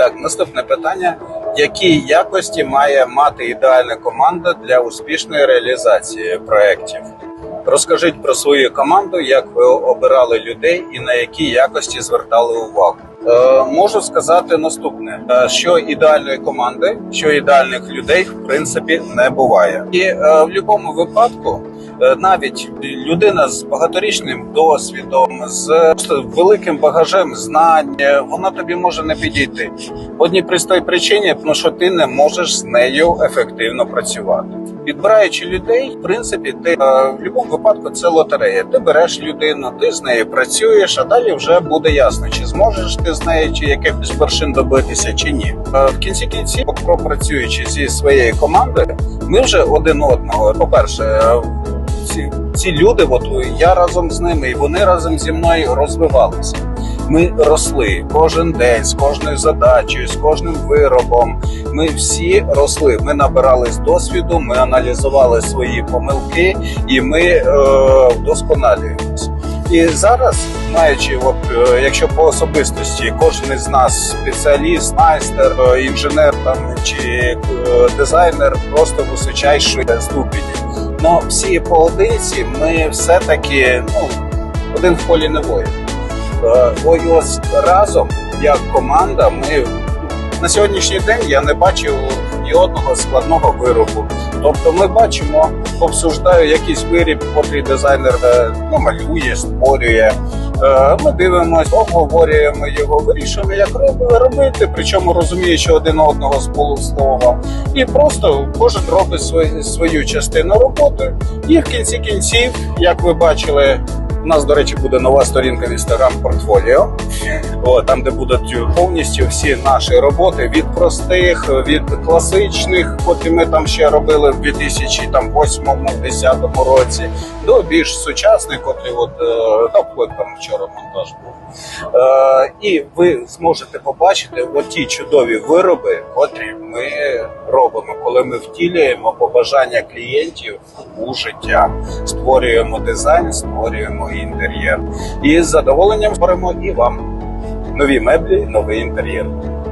Так, наступне питання: які якості має мати ідеальна команда для успішної реалізації проєктів? Розкажіть про свою команду, як ви обирали людей і на які якості звертали увагу. Е, можу сказати наступне: е, що ідеальної команди, що ідеальних людей в принципі не буває, і е, в будь-якому випадку. Е, Навіть людина з багаторічним досвідом, з великим багажем знань, е, вона тобі може не підійти. Одній простій причині, тому що ти не можеш з нею ефективно працювати. Підбираючи людей, в принципі, ти е, в будь-якому випадку це лотерея. Ти береш людину, ти з нею працюєш, а далі вже буде ясно, чи зможеш ти з нею, чи якихось вершин добитися, чи ні. В кінці кінців, пропрацюючи зі своєю командою, ми вже один одного. По перше, ці, ці люди, от я разом з ними, і вони разом зі мною розвивалися. Ми росли кожен день з кожною задачею, з кожним виробом. Ми всі росли. Ми набирались досвіду, ми аналізували свої помилки і ми е, вдосконалюємось. І зараз, маючи, от е, якщо по особистості, кожен із нас спеціаліст, майстер, е, інженер там чи е, дизайнер, просто височайшої ступені. Но всі поодинці ми все-таки ну, один в полі не воїн. Е, Ой, ось разом, як команда, ми на сьогоднішній день я не бачив ні одного складного виробу. Тобто ми бачимо, обсуждаю якийсь виріб, котрий дизайнер е, ну, малює, створює. Е, Ми дивимося, обговорюємо його, вирішуємо, як роб- робити, причому розуміючи один одного з полуслова. І просто кожен робить свою, свою частину роботи. І в кінці кінців, як ви бачили, у нас, до речі, буде нова сторінка в Instagram портфоліо. О, там, де будуть повністю всі наші роботи від простих, від класичних, котрі ми там ще робили в 2008-2010 році, до більш сучасних, котрі от е, та там вчора монтаж був. Е, і ви зможете побачити оті чудові вироби, котрі ми робимо, коли ми втілюємо побажання клієнтів у життя, створюємо дизайн, створюємо інтер'єр. І з задоволенням створимо і вам нові меблі, новий інтер'єр.